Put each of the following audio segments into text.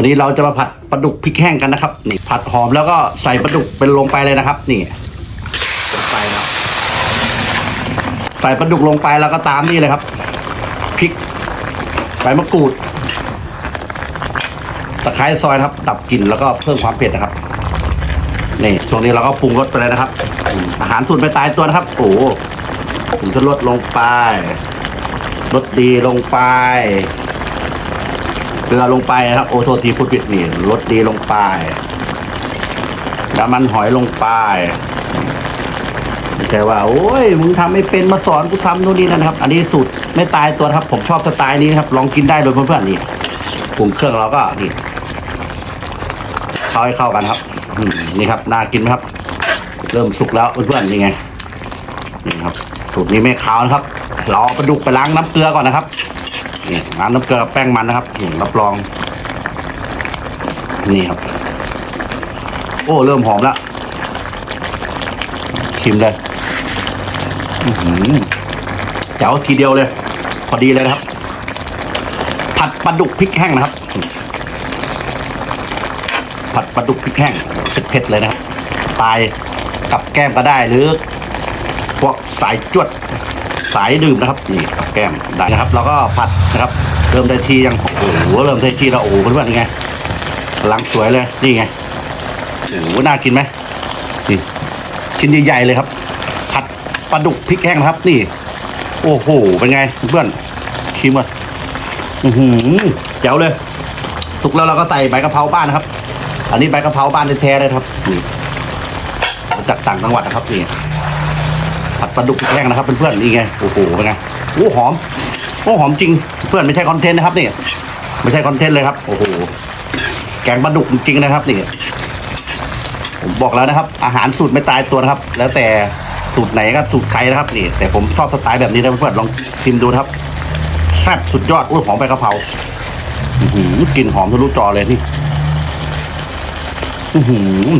วันนี้เราจะมาผัดปลาดุกพริกแห้งกันนะครับ นี่ผัดหอมแล้วก็ใส่ปลาดุกเป็นลงไปเลยนะครับ นี่ใส่ครับใส่ปลาดุกลงไปแล้วก็ตามนี่เลยครับพริกใบมะกรูดตะไคร้ซอยนะครับ ดับกลิ่นแล้วก็เพิ่มความเผ็ดนะครับนี่ช่วงนี้เราก็ปรุงรสไปเลยนะครับ อาหารสูตรไม่ตายตัวนะครับโอ้ผงจะลดลงไปรสดีลงไป เกลือลงไปนะครับ โอโทษทีพูดผิดนี่รสดีลงไปน้ำมันหอยลงไปไม่ว่า โอ้ย มึงทำไม่เป็นมาสอนกูทำนู่นนี่นั่นครับ อันนี้สูตรไม่ตายตัวครับ ผมชอบสไตล์นี้นครับลองกินได้โดยเพื่อนๆนี่ปรุงเครื่องเราก็นี่เข้าให้เข้ากันครับนี่ครับน่ากินไหมครับ เริ่มสุกแล้วเพื่อนๆนี่ไงนี่ครับสูตรนี้ไม่ขาวนะครับ เราเอาปลาดุกไปล้างน้ำเกลือก่อนนะครับ นี่น้ำน้ำเกลือแป้งมันนะครับนี่รับรอง นี่ครับ โอ้ เริ่มหอมแล้วชิมเลยอื้อหือเจ๋วทีเดียวเลย พอดีเลยนะครับ ผัดปลาดุกพริกแห้งนะครับ ผัดปลาดุกพริกแห้งเผ็ดเลยนะครับตายกับแก้มก็ได้หรือพวกสายจวด สายดื่มนะครับนี่กับแก้มได้นะครับ แล้วก็ผัดนะครับ เริ่มได้ที่ยังโอ้โหเริ่มได้ที่แล้วโอ้โหเพื่อนๆไงลังสวยเลยนี่ไงโอ้โหน่ากินไหมนี่ชิ้นใหญ่ๆเลยครับ ผัดปลาดุกพริกแห้งนะครับนี่ โอ้โหเป็นไงเพื่อนชิมอะอือหือแจ๋วเลยสุกแล้วเราก็ใส่ใบกะเพราบ้านนะครับ อันนี้ใบกะเพราบ้านแท้ๆเลยครับนี่จากต่างจังหวัดนะครับนี่ ผัดปลาดุกแห้งนะครับเพื่อนๆนี่ไงโอ้โหเป็นไงโอ้หอมโอ้หอมจริงเพื่อนไม่ใช่คอนเทนต์นะครับนี่ไม่ใช่คอนเทนต์เลยครับโอ้โหแกงปลาดุกจริงนะครับนี่ผมบอกแล้วนะครับ อาหารสูตรไม่ตายตัวนะครับ แล้วแต่สูตรไหนก็สูตรใครนะครับนี่ แต่ผมชอบสไตล์แบบนี้นะเพื่อนลองชิมดูครับแซ่บสุดยอดอุ้ยหอมใบกะเพราอื้อหือกลิ่นหอมทะลุจอเลยนี่อือหือ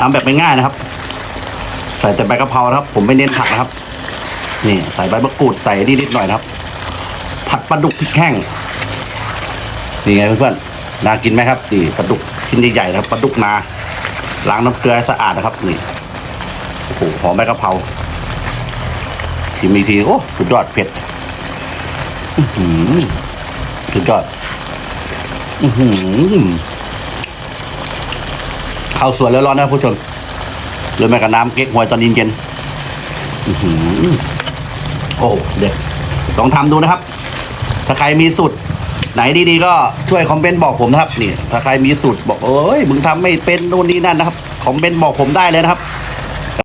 ทำแบบง่ายๆนะครับ ส่แต่ใบกะเพรานะครับ ผมไม่เน้นผักนะครับ นี่ใส่ใบมะกรูดใส่นี่นิดหน่อยนะครับ ผัดปลาดุกพริกแห้งนี่ไงเพื่อนๆน่ากินไหมครับนี่ปลาดุกชิ้นใหญ่ๆนะครับปลาดุกนาล้างน้ำเกลือให้สะอาดนะครับ นี่โอ้โหหอมใบกะเพราทีมีทีโอ้สุดยอดเผ็ดอือหือสุดยอดอือหือข้าวสวยแล้วร้อนนะผู้ชม หรือแม้กับน้ำเก๊กฮวยตอนเย็นๆอื้อหือโอ้เด็ดลองทำดูนะครับ ถ้าใครมีสูตรไหนดีๆก็ช่วยคอมเมนต์บอกผมนะครับนี่ถ้าใครมีสูตรบอกเอ้ยมึงทำไม่เป็นโน่นนี่นั่นนะครับคอมเมนต์บอกผมได้เลยนะครับ